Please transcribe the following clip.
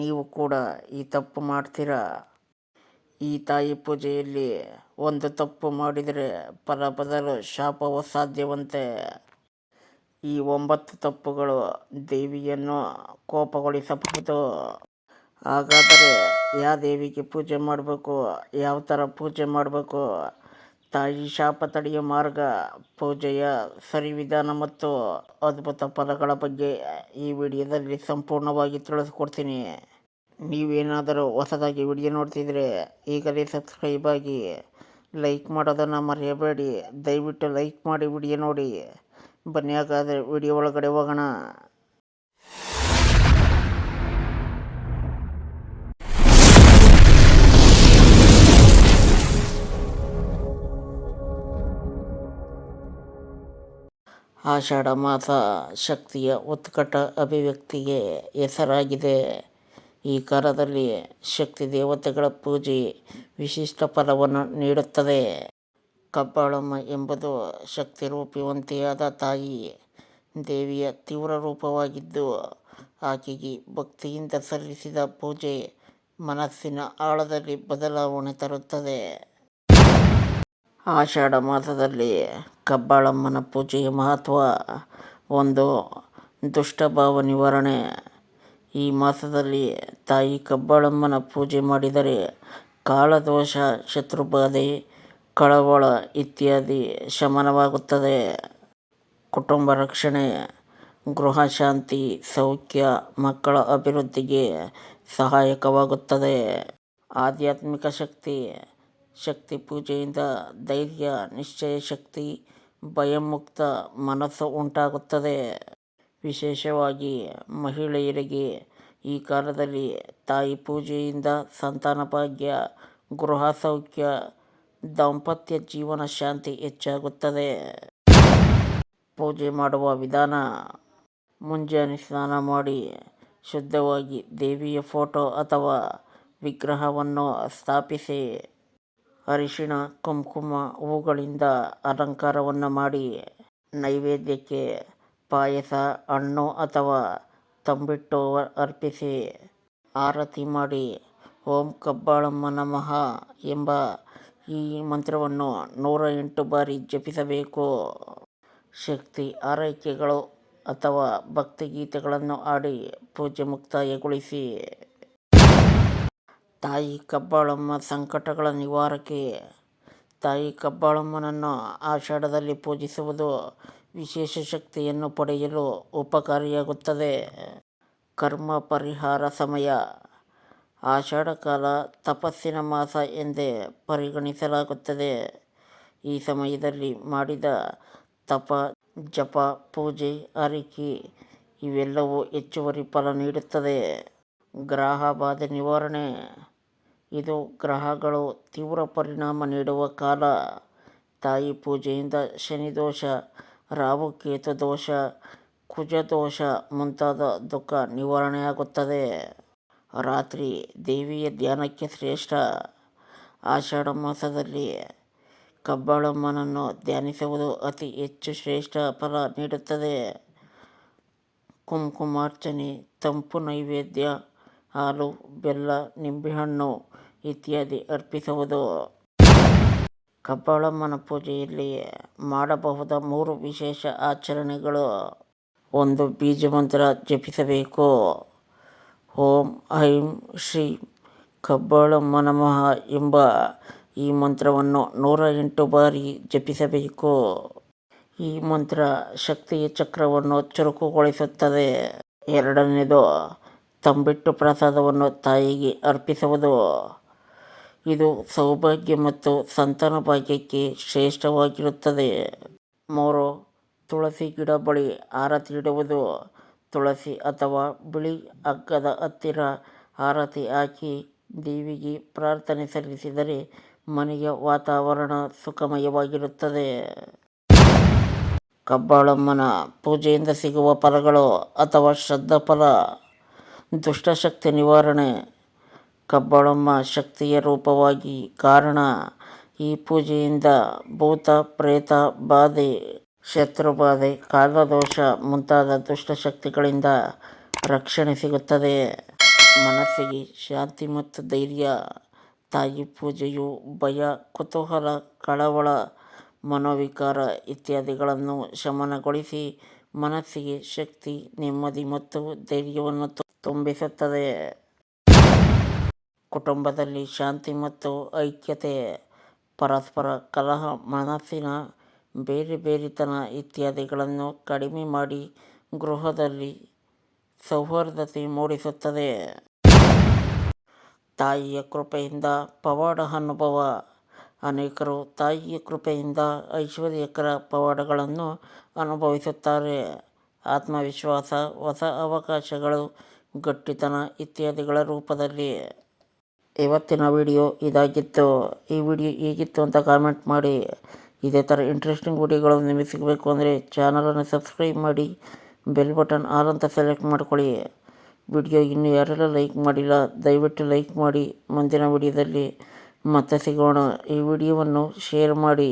ನೀವು ಕೂಡ ಈ ತಪ್ಪು ಮಾಡ್ತೀರಾ? ಈ ತಾಯಿ ಪೂಜೆಯಲ್ಲಿ ಒಂದು ತಪ್ಪು ಮಾಡಿದರೆ ಪದ ಬದಲು ಶಾಪವು ಸಾಧ್ಯವಂತೆ. ಈ ಒಂಬತ್ತು ತಪ್ಪುಗಳು ದೇವಿಯನ್ನು ಕೋಪಗೊಳಿಸಬಹುದು. ಹಾಗಾದರೆ ಯಾವ ದೇವಿಗೆ ಪೂಜೆ ಮಾಡಬೇಕು? ಯಾವ ಥರ ಪೂಜೆ ಮಾಡಬೇಕು? ತಾಯಿ ಶಾಪ ತಡೆಯೋ ಮಾರ್ಗ ಪೂಜೆಯ ಸರಿ ವಿಧಾನ ಮತ್ತು ಅದ್ಭುತ ಫಲಗಳ ಬಗ್ಗೆ ಈ ವಿಡಿಯೋದಲ್ಲಿ ಸಂಪೂರ್ಣವಾಗಿ ತಿಳಿಸ್ಕೊಡ್ತೀನಿ ನೀವೇನಾದರೂ ಹೊಸದಾಗಿ ವಿಡಿಯೋ ನೋಡ್ತಿದ್ರೆ ಈಗಲೇ ಸಬ್ಸ್ಕ್ರೈಬ್ ಆಗಿ ಲೈಕ್ ಮಾಡೋದನ್ನು ಮರೆಯಬೇಡಿ. ದಯವಿಟ್ಟು ಲೈಕ್ ಮಾಡಿ ವಿಡಿಯೋ ನೋಡಿ. ಬನ್ನಿ ಹಾಗಾದರೆ ವಿಡಿಯೋ ಒಳಗಡೆ ಹೋಗೋಣ. ಆಷಾಢ ಮಾಸ ಶಕ್ತಿಯ ಉತ್ಕಟ ಅಭಿವ್ಯಕ್ತಿಗೆ ಹೆಸರಾಗಿದೆ. ಈ ಕಾಲದಲ್ಲಿ ಶಕ್ತಿ ದೇವತೆಗಳ ಪೂಜೆ ವಿಶಿಷ್ಟ ಫಲವನ್ನು ನೀಡುತ್ತದೆ. ಕಬ್ಬಾಳಮ್ಮ ಎಂಬುದು ಶಕ್ತಿರೂಪಿವಂತೆಯಾದ ತಾಯಿ. ದೇವಿಯ ತೀವ್ರ ರೂಪವಾಗಿದ್ದು, ಆಕೆಗೆ ಭಕ್ತಿಯಿಂದ ಸಲ್ಲಿಸಿದ ಪೂಜೆ ಮನಸ್ಸಿನ ಆಳದಲ್ಲಿ ಬದಲಾವಣೆ ತರುತ್ತದೆ. ಆಷಾಢ ಮಾಸದಲ್ಲಿ ಕಬ್ಬಾಳಮ್ಮನ ಪೂಜೆಯ ಮಹತ್ವ, ಒಂದು ದುಷ್ಟಭಾವ ನಿವಾರಣೆ. ಈ ಮಾಸದಲ್ಲಿ ತಾಯಿ ಕಬ್ಬಾಳಮ್ಮನ ಪೂಜೆ ಮಾಡಿದರೆ ಕಾಳದೋಷ, ಶತ್ರುಬಾಧೆ, ಕಳವಳ ಇತ್ಯಾದಿ ಶಮನವಾಗುತ್ತದೆ. ಕುಟುಂಬ ರಕ್ಷಣೆ, ಗೃಹ ಶಾಂತಿ, ಸೌಖ್ಯ, ಮಕ್ಕಳ ಅಭಿವೃದ್ಧಿಗೆ ಸಹಾಯಕವಾಗುತ್ತದೆ. ಆಧ್ಯಾತ್ಮಿಕ ಶಕ್ತಿ ಶಕ್ತಿ ಪೂಜೆಯಿಂದ ಧೈರ್ಯ, ನಿಶ್ಚಯ ಶಕ್ತಿ, ಭಯಮುಕ್ತ ಮನಸ್ಸು ಉಂಟಾಗುತ್ತದೆ. ವಿಶೇಷವಾಗಿ ಮಹಿಳೆಯರಿಗೆ ಈ ಕಾಲದಲ್ಲಿ ತಾಯಿ ಪೂಜೆಯಿಂದ ಸಂತಾನ ಭಾಗ್ಯ, ಗೃಹ ಸೌಖ್ಯ, ದಾಂಪತ್ಯ ಜೀವನ ಶಾಂತಿ ಹೆಚ್ಚಾಗುತ್ತದೆ. ಪೂಜೆ ಮಾಡುವ ವಿಧಾನ, ಮುಂಜಾನೆ ಸ್ನಾನ ಮಾಡಿ ಶುದ್ಧವಾಗಿ ದೇವಿಯ ಫೋಟೋ ಅಥವಾ ವಿಗ್ರಹವನ್ನು ಸ್ಥಾಪಿಸಿ ಅರಿಶಿಣ, ಕುಂಕುಮ ಹೂಗಳಿಂದ ಅಲಂಕಾರವನ್ನು ಮಾಡಿ ನೈವೇದ್ಯಕ್ಕೆ ಪಾಯಸ, ಹಣ್ಣು ಅಥವಾ ತಂಬಿಟ್ಟು ಅರ್ಪಿಸಿ ಆರತಿ ಮಾಡಿ ಓಂ ಕಬ್ಬಾಳಮ್ಮ ನಮಃ ಎಂಬ ಈ ಮಂತ್ರವನ್ನು ನೂರ ಎಂಟು ಬಾರಿ ಜಪಿಸಬೇಕು. ಶಕ್ತಿ, ಆರೈಕೆಗಳು ಅಥವಾ ಭಕ್ತಿಗೀತೆಗಳನ್ನು ಹಾಡಿ ಪೂಜೆ ಮುಕ್ತಾಯಗೊಳಿಸಿ ತಾಯಿ ಕಬ್ಬಾಳಮ್ಮ ಸಂಕಟಗಳ ನಿವಾರಕಿ ತಾಯಿ ಕಬ್ಬಾಳಮ್ಮನನ್ನು ಆಷಾಢದಲ್ಲಿ ಪೂಜಿಸುವುದು ವಿಶೇಷ ಶಕ್ತಿಯನ್ನು ಪಡೆಯಲು ಉಪಕಾರಿಯಾಗುತ್ತದೆ. ಕರ್ಮ ಪರಿಹಾರ ಸಮಯ. ಆಷಾಢ ಕಾಲ ತಪಸ್ಸಿನ ಮಾಸ ಎಂದೇ ಪರಿಗಣಿಸಲಾಗುತ್ತದೆ. ಈ ಸಮಯದಲ್ಲಿ ಮಾಡಿದ ತಪ, ಜಪ, ಪೂಜೆ, ಅರಿಕೆ ಇವೆಲ್ಲವೂ ಹೆಚ್ಚುವರಿ ಫಲ ನೀಡುತ್ತದೆ. ಗ್ರಹ ಬಾಧೆ ನಿವಾರಣೆ. ಇದು ಗ್ರಹಗಳು ತೀವ್ರ ಪರಿಣಾಮ ನೀಡುವ ಕಾಲ. ತಾಯಿ ಪೂಜೆಯಿಂದ ಶನಿ ದೋಷ ರಾಹುಕೇತು ದೋಷ ಕುಜ ದೋಷ ಮುಂತಾದ ದುಃಖ ನಿವಾರಣೆಯಾಗುತ್ತದೆ. ರಾತ್ರಿ ದೇವಿಯ ಧ್ಯಾನಕ್ಕೆ ಶ್ರೇಷ್ಠ. ಆಷಾಢ ಮಾಸದಲ್ಲಿ ಕಬ್ಬಾಳಮ್ಮನನ್ನು ಧ್ಯಾನಿಸುವುದು ಅತಿ ಹೆಚ್ಚು ಶ್ರೇಷ್ಠ ಫಲ ನೀಡುತ್ತದೆ. ಕುಂಕುಮಾರ್ಚನೆ, ತಂಪು ನೈವೇದ್ಯ ಹಾಲು, ಬೆಲ್ಲ, ನಿಂಬೆಹಣ್ಣು ಇತ್ಯಾದಿ ಅರ್ಪಿಸುವುದು. ಕಬ್ಬಾಳಮ್ಮನ ಪೂಜೆಯಲ್ಲಿ ಮಾಡಬಹುದ ಮೂರು ವಿಶೇಷ ಆಚರಣೆಗಳು. ಒಂದು ಬೀಜ ಮಂತ್ರ ಜಪಿಸಬೇಕು. ಓಂ, ಐಂ, ಶ್ರೀ ಕಬ್ಬಾಳಮ್ಮ ನಮಃ ಎಂಬ ಈ ಮಂತ್ರವನ್ನು ನೂರ ಎಂಟು ಬಾರಿ ಜಪಿಸಬೇಕು. ಈ ಮಂತ್ರ ಶಕ್ತಿಯ ಚಕ್ರವನ್ನು ಚುರುಕುಗೊಳಿಸುತ್ತದೆ. ಎರಡನೇದು ತಂಬಿಟ್ಟು ಪ್ರಸಾದವನ್ನು ತಾಯಿಗೆ ಅರ್ಪಿಸುವುದು. ಇದು ಸೌಭಾಗ್ಯ ಮತ್ತು ಸಂತಾನ ಭಾಗ್ಯಕ್ಕೆ ಶ್ರೇಷ್ಠವಾಗಿರುತ್ತದೆ. ಮೂರು ತುಳಸಿ ಗಿಡ ಬಳಿ ಆರತಿ ಇಡುವುದು. ತುಳಸಿ ಅಥವಾ ಬಿಳಿ ಹಗ್ಗದ ಹತ್ತಿರ ಆರತಿ ಹಾಕಿ ದೇವಿಗೆ ಪ್ರಾರ್ಥನೆ ಸಲ್ಲಿಸಿದರೆ ಮನೆಯ ವಾತಾವರಣ ಸುಖಮಯವಾಗಿರುತ್ತದೆ. ಕಬ್ಬಾಳಮ್ಮನ ಪೂಜೆಯಿಂದ ಸಿಗುವ ಫಲಗಳು ಅಥವಾ ಶ್ರದ್ಧಾ ಫಲ ದುಷ್ಟಶಕ್ತಿ ನಿವಾರಣೆ, ಕಬ್ಬಾಳಮ್ಮ ಶಕ್ತಿಯ ರೂಪವಾಗಿ ಕಾರಣ. ಈ ಪೂಜೆಯಿಂದ ಭೂತ, ಪ್ರೇತ, ಬಾಧೆ, ಶತ್ರುಬಾಧೆ, ಕಾಲದೋಷ ಮುಂತಾದ ದುಷ್ಟಶಕ್ತಿಗಳಿಂದ ರಕ್ಷಣೆ ಸಿಗುತ್ತದೆ. ಮನಸ್ಸಿಗೆ ಶಾಂತಿ ಮತ್ತು ಧೈರ್ಯ, ತಾಯಿ ಪೂಜೆಯು ಭಯ, ಕುತೂಹಲ, ಕಳವಳ, ಮನೋವಿಕಾರ ಇತ್ಯಾದಿಗಳನ್ನು ಶಮನಗೊಳಿಸಿ ಮನಸ್ಸಿಗೆ ಶಕ್ತಿ, ನೆಮ್ಮದಿ ಮತ್ತು ಧೈರ್ಯವನ್ನು ತುಂಬಿಸುತ್ತದೆ. ಕುಟುಂಬದಲ್ಲಿ ಶಾಂತಿ ಮತ್ತು ಐಕ್ಯತೆ, ಪರಸ್ಪರ ಕಲಹ, ಮನಸ್ಸಿನ ಬೇರೆ ಬೇರೆತನ ಇತ್ಯಾದಿಗಳನ್ನು ಕಡಿಮೆ ಮಾಡಿ ಗೃಹದಲ್ಲಿ ಸೌಹಾರ್ದತೆ ಮೂಡಿಸುತ್ತದೆ. ತಾಯಿಯ ಕೃಪೆಯಿಂದ ಪವಾಡ ಅನುಭವ. ಅನೇಕರು ತಾಯಿಯ ಕೃಪೆಯಿಂದ ಐಶ್ವರ್ಯಕರ ಪವಾಡಗಳನ್ನು ಅನುಭವಿಸುತ್ತಾರೆ. ಆತ್ಮವಿಶ್ವಾಸ, ಹೊಸ ಅವಕಾಶಗಳು ಗಟ್ಟಿತನ ಇತ್ಯಾದಿಗಳ ರೂಪದಲ್ಲಿ. ಇವತ್ತಿನ ವಿಡಿಯೋ ಇದಾಗಿತ್ತು. ಈ ವಿಡಿಯೋ ಹೇಗಿತ್ತು ಅಂತ ಕಾಮೆಂಟ್ ಮಾಡಿ. ಇದೇ ಥರ ಇಂಟ್ರೆಸ್ಟಿಂಗ್ ವಿಡಿಯೋಗಳು ನಿಮಗೆ ಸಿಗಬೇಕು ಅಂದರೆ ಚಾನಲನ್ನು ಸಬ್ಸ್ಕ್ರೈಬ್ ಮಾಡಿ ಬೆಲ್ ಬಟನ್ ಆಲ್ ಅಂತ ಸೆಲೆಕ್ಟ್ ಮಾಡ್ಕೊಳ್ಳಿ. ವಿಡಿಯೋ ಇನ್ನು ಯಾರೆಲ್ಲ ಲೈಕ್ ಮಾಡಿಲ್ಲ, ದಯವಿಟ್ಟು ಲೈಕ್ ಮಾಡಿ. ಮುಂದಿನ ವಿಡಿಯೋದಲ್ಲಿ ಮತ್ತೆ ಸಿಗೋಣ. ಈ ವಿಡಿಯೋವನ್ನು ಶೇರ್ ಮಾಡಿ.